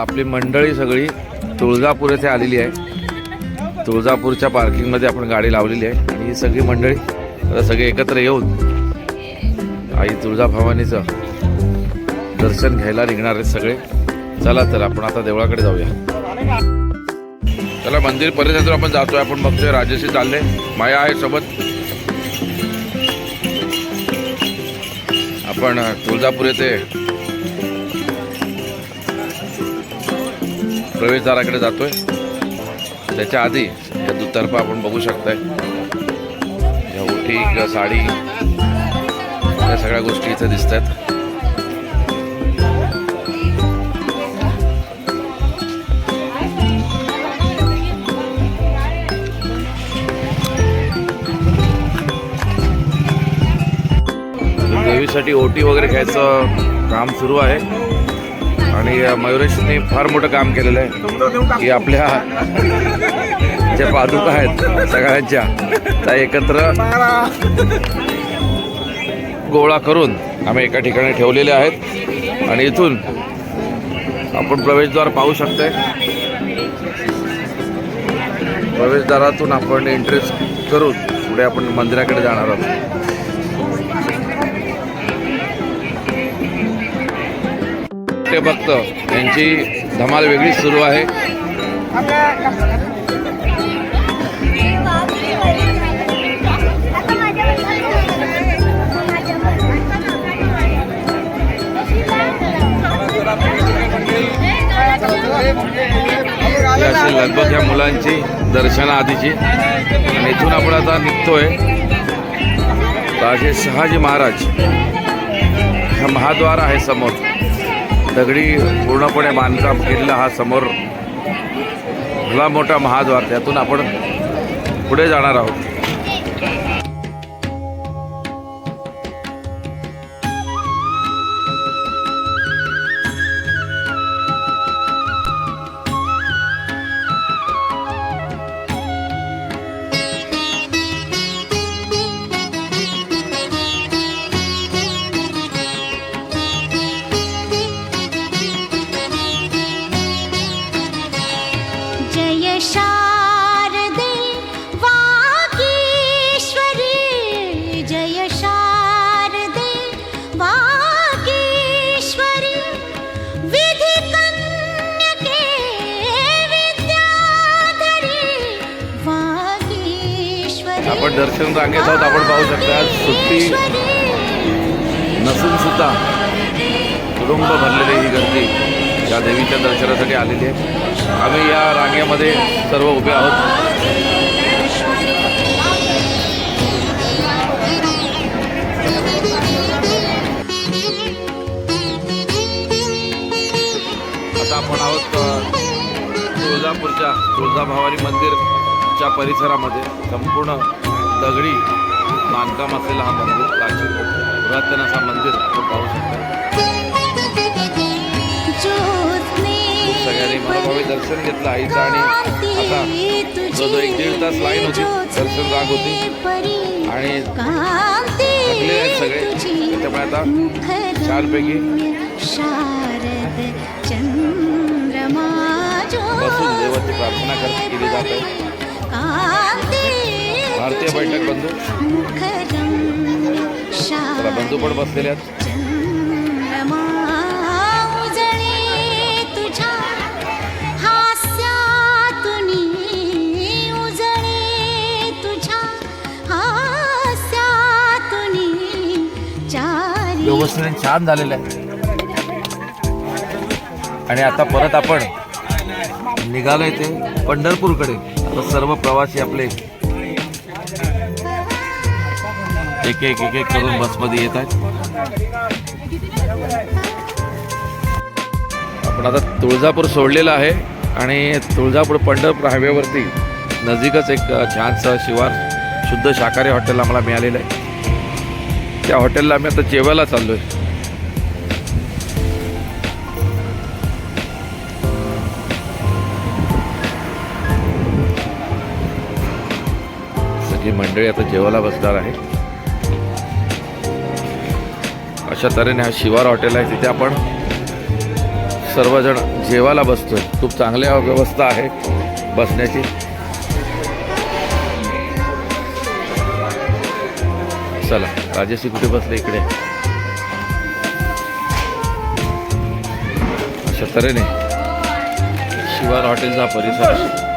आपली मंडळी सगळी तुळजापूर येथे आलेली आहे. तुळजापूरच्या पार्किंगमध्ये आपण गाडी लावलेली आहे. आणि ही सगळी मंडळी आता सगळे एकत्र येऊन आई तुळजाभवानीचं दर्शन घ्यायला निघणार आहेत सगळे. चला तर आपण आता देवळाकडे जाऊया. चला मंदिर परिसरातून आपण जातोय. आपण बघतोय राजेशी चालले. माया आहे सोबत. आपण तुळजापूर येथे प्रवेशद्वाराकडे जातो आहे त्याच्या आधी या दुतर्फा आपण बघू शकताय. या ओटी किंवा साडी या सगळ्या गोष्टी इथं दिसत आहेत देवीसाठी ओटी वगैरे घ्यायचं काम सुरू आहे. आणि मयुरेशने फार मोठं काम केलेलं आहे. की आपल्या ज्या पादुका आहेत सगळ्यांच्या त्या एकत्र गोळा करून आम्ही एका ठिकाणी ठेवलेल्या आहेत. आणि इथून आपण प्रवेशद्वार पाहू शकतो प्रवेशद्वारातून आपण एंट्रीज करून पुढे आपण मंदिराकडे जाणार आहोत. ते भक्त यांची धमाल वेगळीच सुरू आहे. अशी लगभग या मुलांची दर्शना आधीची आणि इथून आपण आता निघतोय राजे शहाजी महाराज. हा महाद्वार आहे समोर. दगडी पूर्णपणे बांधकाम केलेला हा समोर भला मोठा महाद्वार त्यातून आपण पुढे जाणार आहोत. दर्शन रांगेत आहोत. आपण पाहू शकता सुट्टी नसून सुद्धा तुडुंब भरलेली ही गर्दी या देवीच्या दर्शनासाठी आलेली आहे. आम्ही या रांगेमध्ये सर्व उभे आहोत. आता आपण आहोत तुळजापूरच्या तुळजाभवानी मंदिरच्या परिसरामध्ये. संपूर्ण दगडी बांधकाम असलेला हा मंदिर प्राचीन पुरातन असा मंदिर आपण पाहू शकता. सगळ्यांनी मनोभावे दर्शन घेतलं आईचं आणि आता जवळजवळ एक दीड तास लाईन होती दर्शन रांग होती. आणि थकलेले आहेत सगळे त्याच्यामुळे आता छानपैकी शारद चंद्रमा बसून देवाची प्रार्थना कर केली जात. भारतीय बैठक बंधू. बंधू पण बसलेले आहेत. व्यवस्थित छान झालेलं आहे. आणि आता परत आपण निघालोय ते पंढरपूरकडे. आता सर्व प्रवासी आपले एक एक एक एक करून बसमध्ये येत आहेत. आपण आता तुळजापूर सोडलेलं आहे आणि तुळजापूर पंढरपूर हायवेवरती नजीकच एक छानसं शिवार शुद्ध शाकाहारी हॉटेल आम्हाला मिळालेलं आहे. त्या हॉटेलला आम्ही आता जेवायला चाललो आहे सगळी मंडळी आता जेवायला बसणार आहे अशा तऱ्हेने हा शिवार हॉटेल आहे तिथे आपण सर्वजण जेवायला बसतोय. खूप चांगल्या व्यवस्था आहे बसण्याची. चला राजेशी कुठे बसले इकडे. अशा तऱ्हेने शिवार हॉटेलचा परिसर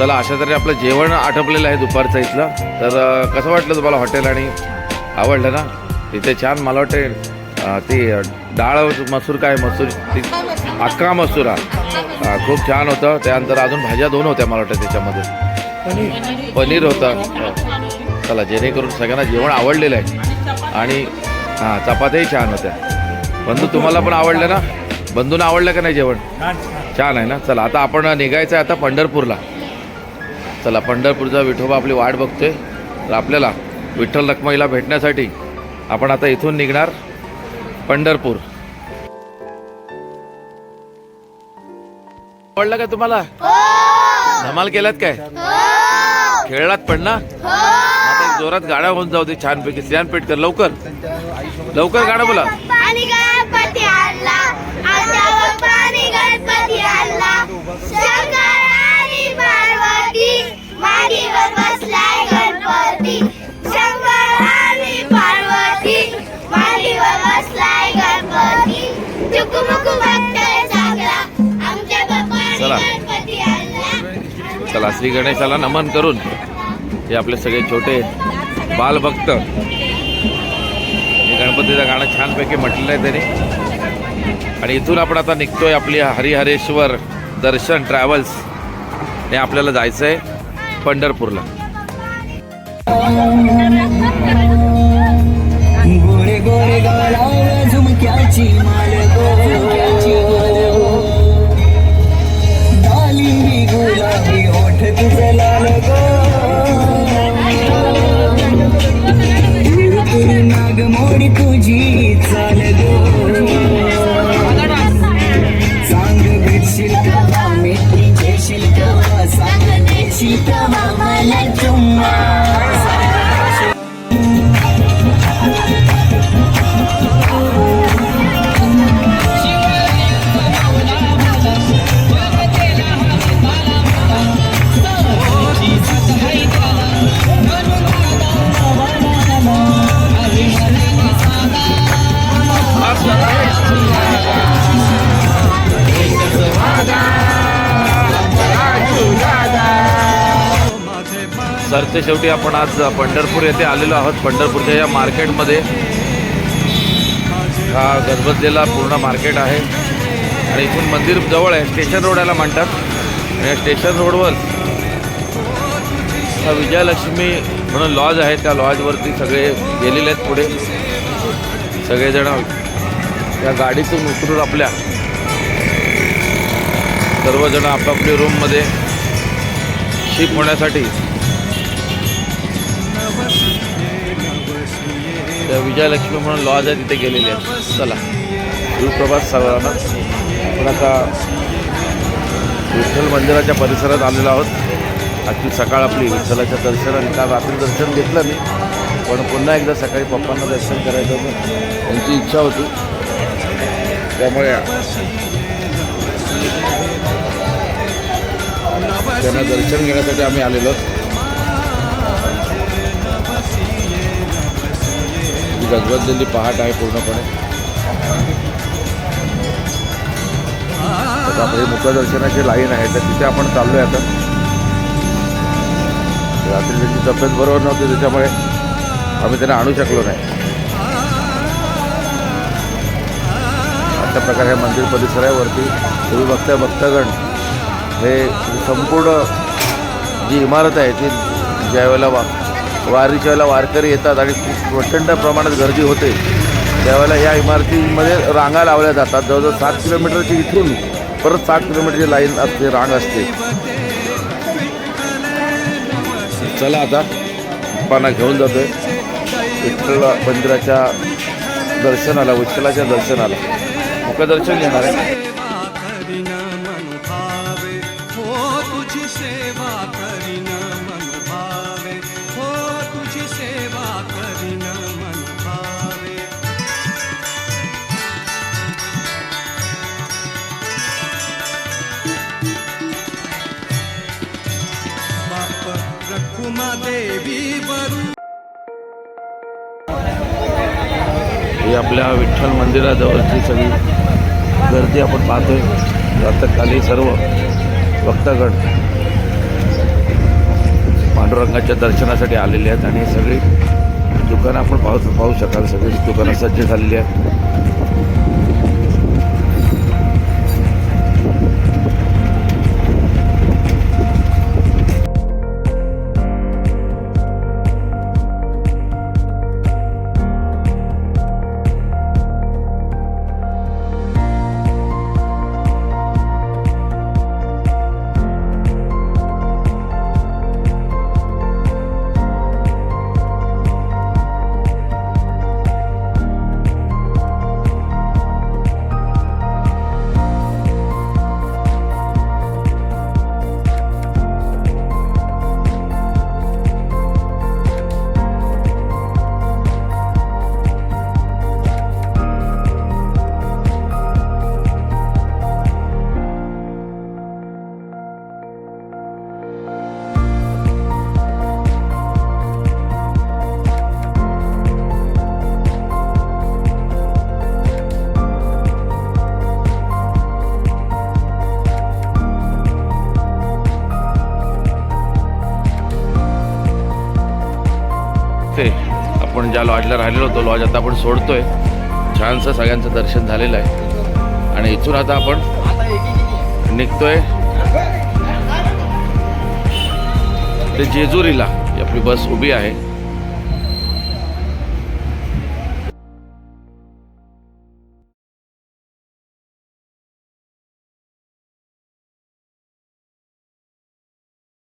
चला अशा तऱ्हे आपलं जेवण आटपलेलं आहे दुपारचं इथलं. तर कसं वाटलं तुम्हाला हॉटेल आणि आवडलं ना? तिथे छान मला वाटते ती डाळ मसूर काय? मसूर ती अक्का मसूरा खूप छान होतं. त्यानंतर अजून भाज्या दोन होत्या मला वाटतं त्याच्यामध्ये. पनीर होतं. चला जेणेकरून सगळ्यांना जेवण आवडलेलं आहे. आणि हां चपात्याही छान होत्या. बंधू तुम्हाला पण आवडलं ना? बंधूंना आवडलं का नाही जेवण? छान आहे ना? चला आता आपण निघायचं आहे आता पंढरपूरला. चला पंढरपूरचा विठोबा आपली वाट बघतोय. तर आपल्याला विठ्ठल रखमाईला भेटण्यासाठी आपण आता इथून निघणार पंढरपूर. आवडलं का तुम्हाला? धमाल केलात काय? खेळलात पण ना? आता एक जोरात गाड्या होऊन जाऊ दे छानपैकी. स्त्रियान पेटकर लवकर. लवकर गाणं बोला. श्री गणेशाला नमन करून हे आपले सगळे छोटे बालभक्त. हे गणपतीचं गाणं छानपैकी म्हटलेलं आहे त्यांनी. आणि इथून आपण आता निघतोय आपली हरिहरेश्वर दर्शन ट्रॅव्हल्स. हे आपल्याला जायचं आहे पंढरपूरला. गोरे गोरे झुमक्याची माल सरते शेवटी आपण आज पंढरपूर येथे आलेलो आहोत. पंढरपूरच्या या मार्केटमध्ये हा गजबजलेला पूर्ण मार्केट आहे. आणि इथून मंदिर जवळ आहे. स्टेशन रोड याला म्हणतात. आणि या स्टेशन रोडवर हा विजयलक्ष्मी म्हणून लॉज आहे. त्या लॉजवरती सगळे गेलेले आहेत पुढे. सगळेजण या गाडीतून उतरून आपल्या सर्वजण आपापल्या रूममध्ये शिफ्ट होण्यासाठी त्या विजयलक्ष्मी म्हणून लॉज आहे तिथे गेलेले आहेत चला. सुप्रभात सर्वांना आपण आता विठ्ठल मंदिराच्या परिसरात आलेलो आहोत. आजची सकाळ आपली विठ्ठलाच्या दर्शनाने काल रात्री दर्शन घेतलं मी. पण पुन्हा एकदा सकाळी पप्पांना दर्शन करायचं होतं. त्यांची इच्छा होती. त्यामुळे त्यांना दर्शन घेण्यासाठी आम्ही आलेलो आहोत. गजबजलेली पहाट आहे पूर्णपणे. आपली मुखदर्शनाची लाईन आहे तर तिथे आपण चाललोय आता. रात्री त्यांची तब्येत बरोबर नव्हती त्याच्यामुळे आम्ही त्यांना आणू शकलो नाही. अशा प्रकारे मंदिर परिसर आहे वरती तुम्ही बघताय भक्तगण हे संपूर्ण जी इमारत आहे ती ज्यावेळेला वा वारीच्या वेळेला वारकरी येतात आणि खूप प्रचंड प्रमाणात गर्दी होते. त्यावेळेला या इमारतीमध्ये रांगा लावल्या जातात. जवळजवळ सात किलोमीटरची इथून परत सात किलोमीटरची लाईन असते रांग असते. चला आता पाना घेऊन जातोय. विठ्ठल मंदिराच्या दर्शनाला विठ्ठलाच्या दर्शनाला. मुखदर्शन घेणार आहे. ही आपल्या विठ्ठल मंदिराजवळची सगळी गर्दी आपण पाहतोय. प्रातःकाली सर्व भक्तगण पांडुरंगाच्या दर्शनासाठी आलेले आहेत आणि सगळी दुकानं आपण पाहू पाहू शकाल. सगळी दुकानं सज्ज झालेली आहेत. आपण ज्या लॉजला राहिलेलो तो लॉज आता आपण सोडतोय. छानसं सगळ्यांचं दर्शन झालेलं आहे. आणि इथून आता आपण निघतोय. ते जेजुरीला. ही आपली बस उभी आहे.